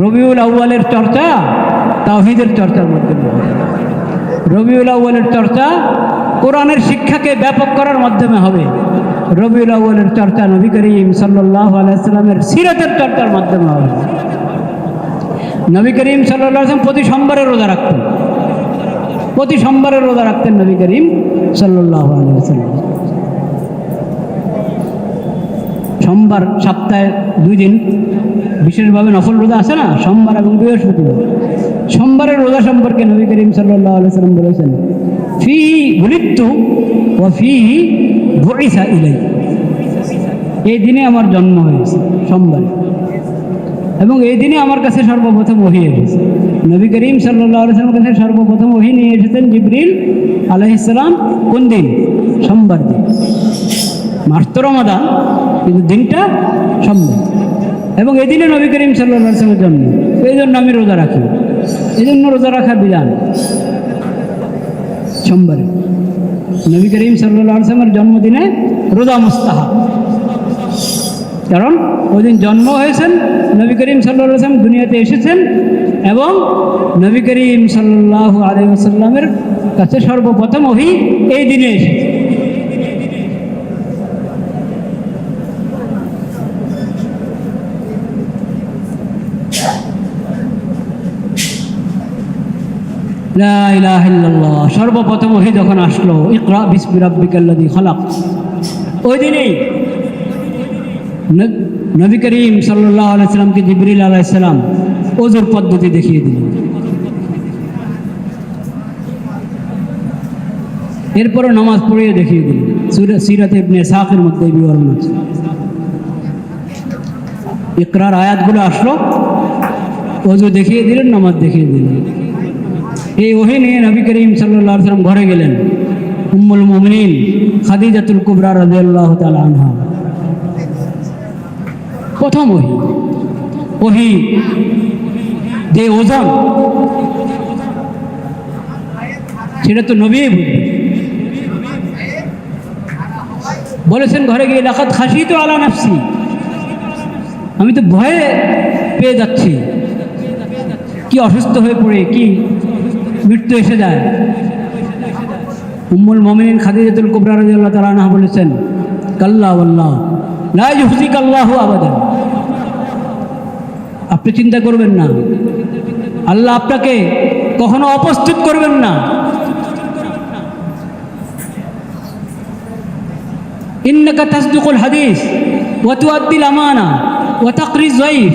রবিউল আউ্বালের চর্চা তাহিদের চর্চার মাধ্যমে হবে রবিউল আউ্বালের চর্চা কোরআনের শিক্ষাকে ব্যাপক করার মাধ্যমে হবে। রবিউল আউ্বালের চর্চা নবী করিম সাল্লাহ আলাইসাল্লামের সিরাতের চর্চার মাধ্যমে হবে। নবী করিম সাল্লাহ আসলাম প্রতি সোমবারে রোজা রাখতেন। প্রতি সোমবারে রোজা রাখতেন নবী করিম সাল্লাহ আলাইসাল্লাম সোমবার সপ্তাহে দুই দিন বিশেষভাবে নফল রোজা আছে না? সোমবার এবং বৃহস্পতিবার। সোমবারের রোজা সম্পর্কে নবী করিম সাল্লাহ আলাইসাল্লাম বলেছেন, ফি ভুলিত্তু ও ফি ভরিসা ইলাই এই দিনে আমার জন্ম হয়েছে, সোমবারে। এবং এই দিনে আমার কাছে সর্বপ্রথম ওহি এসেছে। নবী করিম সাল্লাহ আলাইসালামের কাছে সর্বপ্রথম ওহি নিয়ে এসেছেন জিবরিল আলহিসাম কোন দিন? সোমবার দিন। মাস তো রমাদান। কিন্তু দিনটা সোমবার এবং এই দিনে নবী করিম সাল্লাহ জন্ম। এই জন্য আমি রোজা রাখি। এই জন্য রোজা রাখা বিধান। সোমবারে। নবী করিম সাল্লাহ আসলামের জন্মদিনে রোজা মুস্তাহা কারণ ওই দিন জন্ম হয়েছেন, নবী করিম সাল্লাহ আসলাম দুনিয়াতে এসেছেন এবং নবী করিম সাল্লাহ আলহামের কাছে সর্বপ্রথম ওহি এই দিনে এসেছে। সর্বপ্রথম ওহি যখন আসলো, ইকরা বিসমি রাব্বিকাল্লাযী খালাক। ওই দিনেই নবী করিম সাল্লাহ আলাইসালামকে জিবরিল আলাইসালাম ওজোর পদ্ধতি দেখিয়ে নামাজ পড়িয়ে দেখিয়ে সুরা- সিরাত ইবনে সাকের মধ্যে বিবরণ আছে। ইকরার আয়াতগুলো আসলো ওজু দেখিয়ে দিলেন, নামাজ দেখিয়ে দিলেন। এই ওহি নিয়ে নবী করিম সাল্লাম ঘরে গেলেন। উম্মুল মোমিন খাদিজাতুল কুবরা রাদিয়াল্লাহু তাআলা আনহা। প্রথম ওহি। ওহি যে ওজন। সেটা তো নবী বলেছেন ঘরে গিয়ে লাখাত খাসি তো আলা নাফসি। আমি তো ভয়ে পেয়ে যাচ্ছি। কি অসুস্থ হয়ে পড়ে, কি মৃত্যু এসে যায়। উম্মুল মমিন খাদিজাতুল কুবরা রাদিয়াল্লাহু তাআলা বলেছেন আল্লাহ লা ইউহজিক আল্লাহু আবাদান। আপনি চিন্তা করবেন না। আল্লাহ আপনাকে কখনো অপ্রস্তুত করবেন না। ইন্নাকা তাসদুকুল হাদিস, ওয়া তুআদ্দিল আমানা, ওয়া তাকরিজ যায়ফ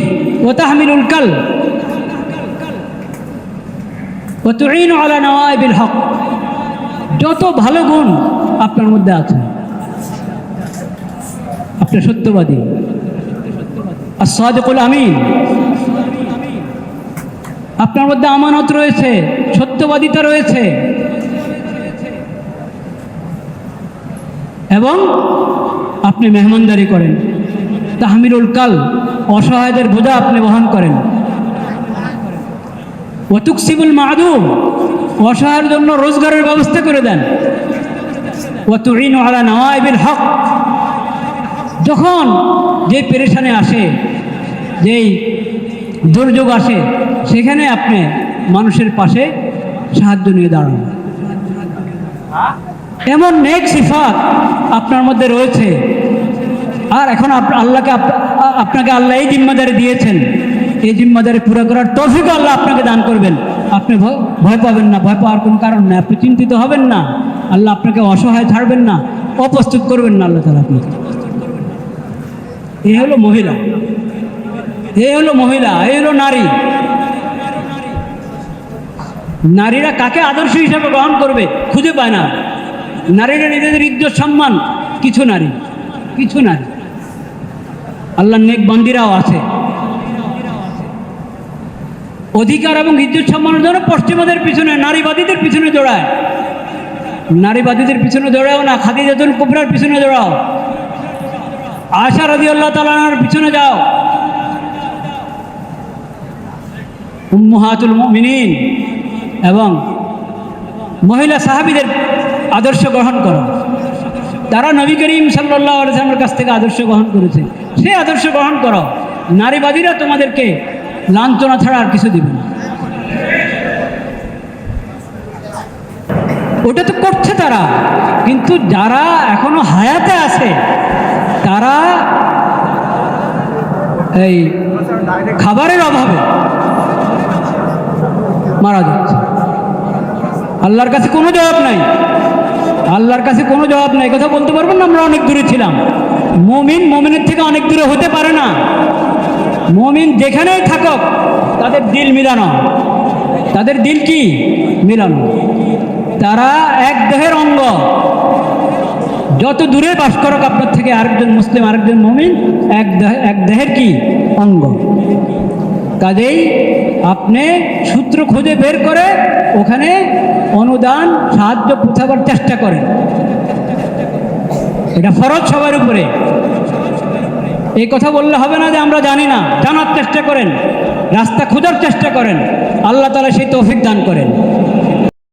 তাহমিলুল কাল ওয়া আলা নওয়াইবিল হক। যত ভালো গুণ আপনার মধ্যে আছে, আপনি সত্যবাদী। আর সাদেকুল আমিন। আপনার মধ্যে আমানত রয়েছে, সত্যবাদিতা রয়েছে। এবং আপনি মেহমানদারি করেন। তাহমিরুল কাল, অসহায়দের বোঝা আপনি বহন করেন। ওতুকসিবুল মাদুম, অসহায়ের জন্য রোজগারের ব্যবস্থা করে দেন। ওতুইন আলা নওয়াইবিল হক। যখন যে পেরেশানে আসে, যেই দুর্যোগ আসে, সেখানে আপনি মানুষের পাশে সাহায্য নিয়ে দাঁড়ান। এমন নেক সিফাত আপনার মধ্যে রয়েছে। আর এখন আল্লাহকে আপ- আপনাকে আল্লাহ এই জিম্মাদারি দিয়েছেন। এই জিম্মাদারি পুরো করার তৌফিক আল্লাহ আপনাকে দান করবেন। আপনি ভয় পাবেন না, ভয় পাওয়ার কোনো কারণ নেই। আপনি চিন্তিত হবেন না। আল্লাহ আপনাকে অসহায় ছাড়বেন না, অপ্রস্তুত করবেন না আল্লাহ তালা আপনাকে। এই হলো মহিলা। এই হলো মহিলা এই হলো নারী। নারীরা কাকে আদর্শ হিসাবে গ্রহণ করবে খুঁজে পায় না। নারীরা নিজেদের ইজ্জত, সম্মান, কিছু নারী কিছু নারী। আল্লাহ নেক বন্দিরাও আছে। অধিকার এবং ইজ্জত সম্মানের জন্য পশ্চিমাদের পিছনে, নারীবাদীদের পিছনে দৌড়ায়। নারীবাদীদের পিছনে দৌড়াও না, খাদিজাতুল কুবরার পিছনে দৌড়াও। আশা রাজি আল্লাহ তালার পিছনে যাও। উম্মহাতুল মিনিন এবং মহিলা সাহাবিদের আদর্শ গ্রহণ করো। তারা নবী করিম সাল্লাহ আলসালামের কাছ থেকে আদর্শ গ্রহণ করেছে। সে আদর্শ গ্রহণ করো। নারীবাদীরা তোমাদেরকে লাঞ্ছনা ছাড়া আর কিছু দিবে না। ওটা তো করছে তারা, কিন্তু যারা এখনও হায়াতে আছে, তারা এই খাবারের অভাবে মারা যাচ্ছে। আল্লাহর কাছে কোনো জবাব নাই। আল্লাহর কাছে কোনো জবাব নাই। কথা বলতে পারবেন না? আমরা অনেক দূরে ছিলাম। মমিন মমিনের থেকে অনেক দূরে হতে পারে না। মমিন যেখানেই থাকুক, তাদের দিল মিলানো। তাদের দিল কি? মিলানো। তারা এক দেহের অঙ্গ। যত দূরে বাস করুক আপনার থেকে আরেকজন মুসলিম, আরেকজন মমিন, এক দেহ এক দেহের কি? অঙ্গ। কাজেই আপনি সূত্র খুঁজে বের করে ওখানে অনুদান, সাহায্য পৌঁছাবার চেষ্টা করেন। এটা ফরজ সবার উপরে। এই কথা বললে হবে না যে আমরা জানি না। জানার চেষ্টা করেন। রাস্তা খোঁজার চেষ্টা করেন। আল্লাহ তালা সেই তৌফিক দান করেন।